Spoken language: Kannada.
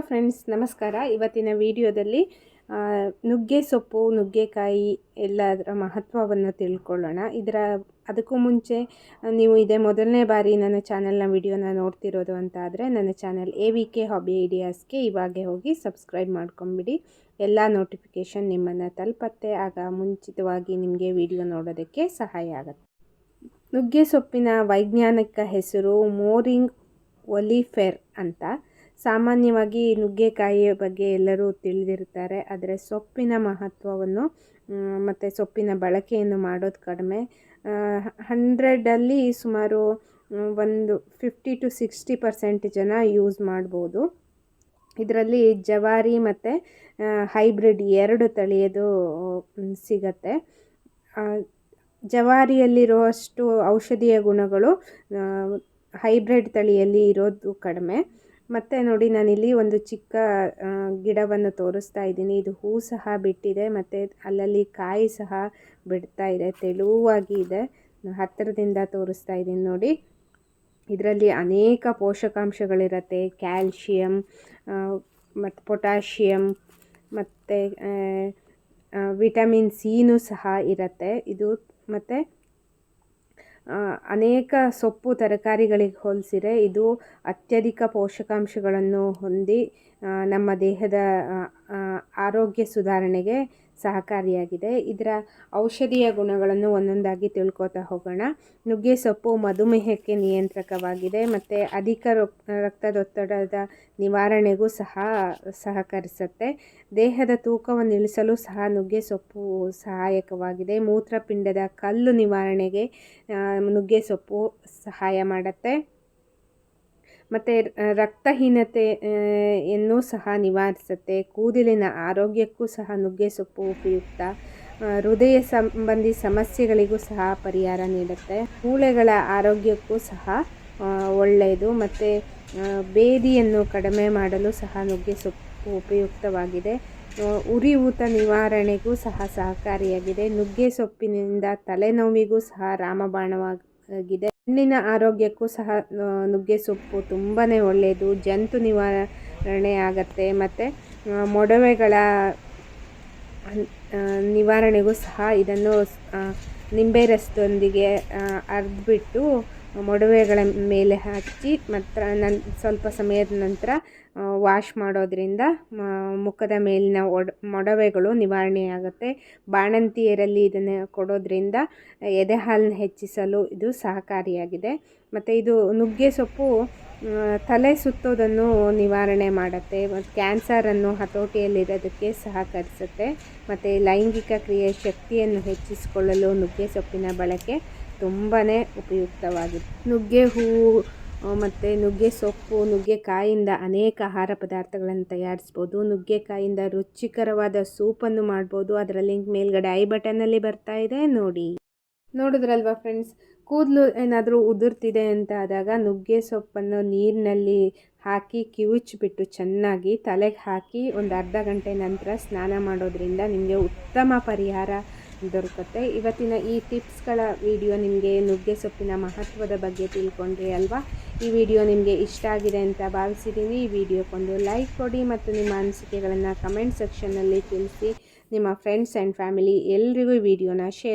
ಫ್ರೆಂಡ್ಸ್, ನಮಸ್ಕಾರ. ಇವತ್ತಿನ ವಿಡಿಯೋದಲ್ಲಿ ನುಗ್ಗೆ ಸೊಪ್ಪು, ನುಗ್ಗೆಕಾಯಿ ಎಲ್ಲದರ ಮಹತ್ವವನ್ನು ತಿಳ್ಕೊಳ್ಳೋಣ. ಇದರ, ಅದಕ್ಕೂ ಮುಂಚೆ, ನೀವು ಇದೇ ಮೊದಲನೇ ಬಾರಿ ನನ್ನ ಚಾನಲ್ನ ವಿಡಿಯೋನ ನೋಡ್ತಿರೋದು ಅಂತ ಆದರೆ ನನ್ನ channel A V K hobby ಐಡಿಯಾಸ್ಗೆ ಇವಾಗೆ ಹೋಗಿ ಸಬ್ಸ್ಕ್ರೈಬ್ ಮಾಡ್ಕೊಂಬಿಡಿ. ಎಲ್ಲ ನೋಟಿಫಿಕೇಷನ್ ನಿಮ್ಮನ್ನು ತಲುಪತ್ತೆ. ಆಗ ಮುಂಚಿತವಾಗಿ ನಿಮಗೆ ವಿಡಿಯೋ ನೋಡೋದಕ್ಕೆ ಸಹಾಯ ಆಗುತ್ತೆ. ನುಗ್ಗೆ ಸೊಪ್ಪಿನ ವೈಜ್ಞಾನಿಕ ಹೆಸರು ಮೋರಿಂಗ್ ಒಲಿಫೆರ್ ಅಂತ. ಸಾಮಾನ್ಯವಾಗಿ ನುಗ್ಗೆಕಾಯಿಯ ಬಗ್ಗೆ ಎಲ್ಲರೂ ತಿಳಿದಿರ್ತಾರೆ. ಆದರೆ ಸೊಪ್ಪಿನ ಮಹತ್ವವನ್ನು ಮತ್ತು ಸೊಪ್ಪಿನ ಬಳಕೆಯನ್ನು ಮಾಡೋದು ಕಡಿಮೆ. ಹಂಡ್ರೆಡಲ್ಲಿ ಸುಮಾರು ಒಂದು ಫಿಫ್ಟಿ ಟು ಸಿಕ್ಸ್ಟಿ ಪರ್ಸೆಂಟ್ ಜನ ಯೂಸ್ ಮಾಡ್ಬೋದು. ಇದರಲ್ಲಿ ಜವಾರಿ ಮತ್ತು ಹೈಬ್ರಿಡ್ ಎರಡು ತಳಿಯದು ಸಿಗತ್ತೆ. ಜವಾರಿಯಲ್ಲಿರುವಷ್ಟು ಔಷಧೀಯ ಗುಣಗಳು ಹೈಬ್ರಿಡ್ ತಳಿಯಲ್ಲಿ ಇರೋದು ಕಡಿಮೆ. ಮತ್ತು ನೋಡಿ, ನಾನಿಲ್ಲಿ ಒಂದು ಚಿಕ್ಕ ಗಿಡವನ್ನು ತೋರಿಸ್ತಾ ಇದ್ದೀನಿ. ಇದು ಹೂ ಸಹ ಬಿಟ್ಟಿದೆ, ಮತ್ತು ಅಲ್ಲಲ್ಲಿ ಕಾಯಿ ಸಹ ಬಿಡ್ತಾ ಇದೆ, ತೆಳುವಾಗಿ ಇದೆ. ಹತ್ತಿರದಿಂದ ತೋರಿಸ್ತಾ ಇದ್ದೀನಿ ನೋಡಿ. ಇದರಲ್ಲಿ ಅನೇಕ ಪೋಷಕಾಂಶಗಳಿರುತ್ತೆ. ಕ್ಯಾಲ್ಶಿಯಂ ಮತ್ತು ಪೊಟ್ಯಾಷಿಯಂ, ಮತ್ತು ವಿಟಮಿನ್ ಸಿನೂ ಸಹ ಇರುತ್ತೆ. ಇದು ಮತ್ತು ಅನೇಕ ಸೊಪ್ಪು ತರಕಾರಿಗಳಿಗೆ ಹೋಲಿಸಿದರೆ ಇದು ಅತ್ಯಧಿಕ ಪೋಷಕಾಂಶಗಳನ್ನು ಹೊಂದಿ ನಮ್ಮ ದೇಹದ ಆರೋಗ್ಯ ಸುಧಾರಣೆಗೆ ಸಹಕಾರಿಯಾಗಿದೆ. ಇದರ ಔಷಧೀಯ ಗುಣಗಳನ್ನು ಒಂದೊಂದಾಗಿ ತಿಳ್ಕೊತಾ ಹೋಗೋಣ. ನುಗ್ಗೆ ಸೊಪ್ಪು ಮಧುಮೇಹಕ್ಕೆ ನಿಯಂತ್ರಕವಾಗಿದೆ ಮತ್ತು ಅಧಿಕ ರೊಕ್- ರಕ್ತದೊತ್ತಡದ ನಿವಾರಣೆಗೂ ಸಹ ಸಹಕರಿಸುತ್ತೆ. ದೇಹದ ತೂಕವನ್ನು ಇಳಿಸಲು ಸಹ ನುಗ್ಗೆ ಸೊಪ್ಪು ಸಹಾಯಕವಾಗಿದೆ. ಮೂತ್ರಪಿಂಡದ ಕಲ್ಲು ನಿವಾರಣೆಗೆ ನುಗ್ಗೆ ಸೊಪ್ಪು ಸಹಾಯ ಮಾಡುತ್ತೆ. ಮತ್ತು ರಕ್ತಹೀನತೆ ಆ, ಯನ್ನು ಸಹ ನಿವಾರಿಸುತ್ತೆ. ಕೂದಲಿನ ಆರೋಗ್ಯಕ್ಕೂ ಸಹ ನುಗ್ಗೆ ಸೊಪ್ಪು ಉಪಯುಕ್ತ. ಹೃದಯ ಸಂಬಂಧಿ ಸಮಸ್ಯೆಗಳಿಗೂ ಸಹ ಪರಿಹಾರ ನೀಡುತ್ತೆ. ಮೂಳೆಗಳ ಆರೋಗ್ಯಕ್ಕೂ ಸಹ ಒಳ್ಳೆಯದು. ಮತ್ತು ಬೇದಿಯನ್ನು ಕಡಿಮೆ ಮಾಡಲು ಸಹ ನುಗ್ಗೆ ಸೊಪ್ಪು ಉಪಯುಕ್ತವಾಗಿದೆ. ಉರಿ ಊತ ನಿವಾರಣೆಗೂ ಸಹ ಸಹಕಾರಿಯಾಗಿದೆ. ನುಗ್ಗೆ ಸೊಪ್ಪಿನಿಂದ ತಲೆನೋವಿಗೂ ಸಹ ರಾಮಬಾಣವಾಗಿದೆ. ಕಣ್ಣಿನ ಆರೋಗ್ಯಕ್ಕೂ ಸಹ ನುಗ್ಗೆ ಸೊಪ್ಪು ತುಂಬಾ ಒಳ್ಳೆಯದು ಜಂತು ನಿವಾರಣೆ ಆಗತ್ತೆ ಮತ್ತು ಮೊಡವೆಗಳ ನಿವಾರಣೆಗೂ ಸಹ ಇದನ್ನು ನಿಂಬೆ ರಸದೊಂದಿಗೆ ಅರ್ದ್ಬಿಟ್ಟು ಮೊಡವೆಗಳ ಮೇಲೆ ಹಚ್ಚಿ ಮತ್ತು ನನ್ ಸ್ವಲ್ಪ ಸಮಯದ ನಂತರ ವಾಶ್ ಮಾಡೋದ್ರಿಂದ ಮುಖದ ಮೇಲಿನ ಒಡ, ಮೊಡವೆಗಳು ನಿವಾರಣೆಯಾಗುತ್ತೆ. ಬಾಣಂತಿಯರಲ್ಲಿ ಇದನ್ನು ಕೊಡೋದ್ರಿಂದ ಎದೆ ಹಾಲನ್ನ ಹೆಚ್ಚಿಸಲು ಇದು ಸಹಕಾರಿಯಾಗಿದೆ. ಮತ್ತು ಇದು ನುಗ್ಗೆ ಸೊಪ್ಪು ತಲೆ ಸುತ್ತೋದನ್ನು ನಿವಾರಣೆ ಮಾಡುತ್ತೆ. ಮತ್ತು ಕ್ಯಾನ್ಸರನ್ನು ಹತೋಟಿಯಲ್ಲಿರೋದಕ್ಕೆ ಸಹಕರಿಸುತ್ತೆ. ಮತ್ತು ಲೈಂಗಿಕ ಕ್ರಿಯೆ ಶಕ್ತಿಯನ್ನು ಹೆಚ್ಚಿಸಿಕೊಳ್ಳಲು ನುಗ್ಗೆ ಸೊಪ್ಪಿನ ಬಳಕೆ ತುಂಬಾ ಉಪಯುಕ್ತವಾಗಿದೆ ನುಗ್ಗೆ ಹೂವು ಮತ್ತು ನುಗ್ಗೆ ಸೊಪ್ಪು ನುಗ್ಗೆಕಾಯಿಂದ ಅನೇಕ ಆಹಾರ ಪದಾರ್ಥಗಳನ್ನು ತಯಾರಿಸ್ಬೋದು. ನುಗ್ಗೆಕಾಯಿಂದ ರುಚಿಕರವಾದ ಸೂಪನ್ನು ಮಾಡ್ಬೋದು. ಅದರ ಲಿಂಕ್ ಮೇಲ್ಗಡೆ ಐ ಬಟನಲ್ಲಿ ಬರ್ತಾ ಇದೆ, ನೋಡಿ. ನೋಡಿದ್ರಲ್ವಾ ಫ್ರೆಂಡ್ಸ್, ಕೂದಲು ಏನಾದರೂ ಉದುರ್ತಿದೆ ಅಂತ ಆದಾಗ ನುಗ್ಗೆ ಸೊಪ್ಪನ್ನು ನೀರಿನಲ್ಲಿ ಹಾಕಿ ಕಿವುಚ್ಬಿಟ್ಟು ಚೆನ್ನಾಗಿ ತಲೆಗೆ ಹಾಕಿ ಒಂದು ಅರ್ಧ ಗಂಟೆ ನಂತರ ಸ್ನಾನ ಮಾಡೋದ್ರಿಂದ ನಿಮಗೆ ಉತ್ತಮ ಪರಿಹಾರ ದೊರಕುತ್ತೆ ಇವತ್ತಿನ ಈ ಟಿಪ್ಸ್ಗಳ ವಿಡಿಯೋ ನಿಮಗೆ ನುಗ್ಗೆ ಸೊಪ್ಪಿನ ಮಹತ್ವದ ಬಗ್ಗೆ ತಿಳ್ಕೊಂಡ್ರಿ ಅಲ್ವಾ? ಈ ವಿಡಿಯೋ ನಿಮಗೆ ಇಷ್ಟ ಆಗಿದೆ ಅಂತ ಭಾವಿಸಿದ್ದೀನಿ ಈ ವಿಡಿಯೋಕ್ಕೊಂದು ಲೈಕ್ ಕೊಡಿ ಮತ್ತು ನಿಮ್ಮ ಅನಿಸಿಕೆಗಳನ್ನು ಕಮೆಂಟ್ ಸೆಕ್ಷನ್ನಲ್ಲಿ ತಿಳಿಸಿ. ನಿಮ್ಮ ಫ್ರೆಂಡ್ಸ್ ಆ್ಯಂಡ್ ಫ್ಯಾಮಿಲಿ ಎಲ್ರಿಗೂ ಈ ವಿಡಿಯೋನ ಶೇರ್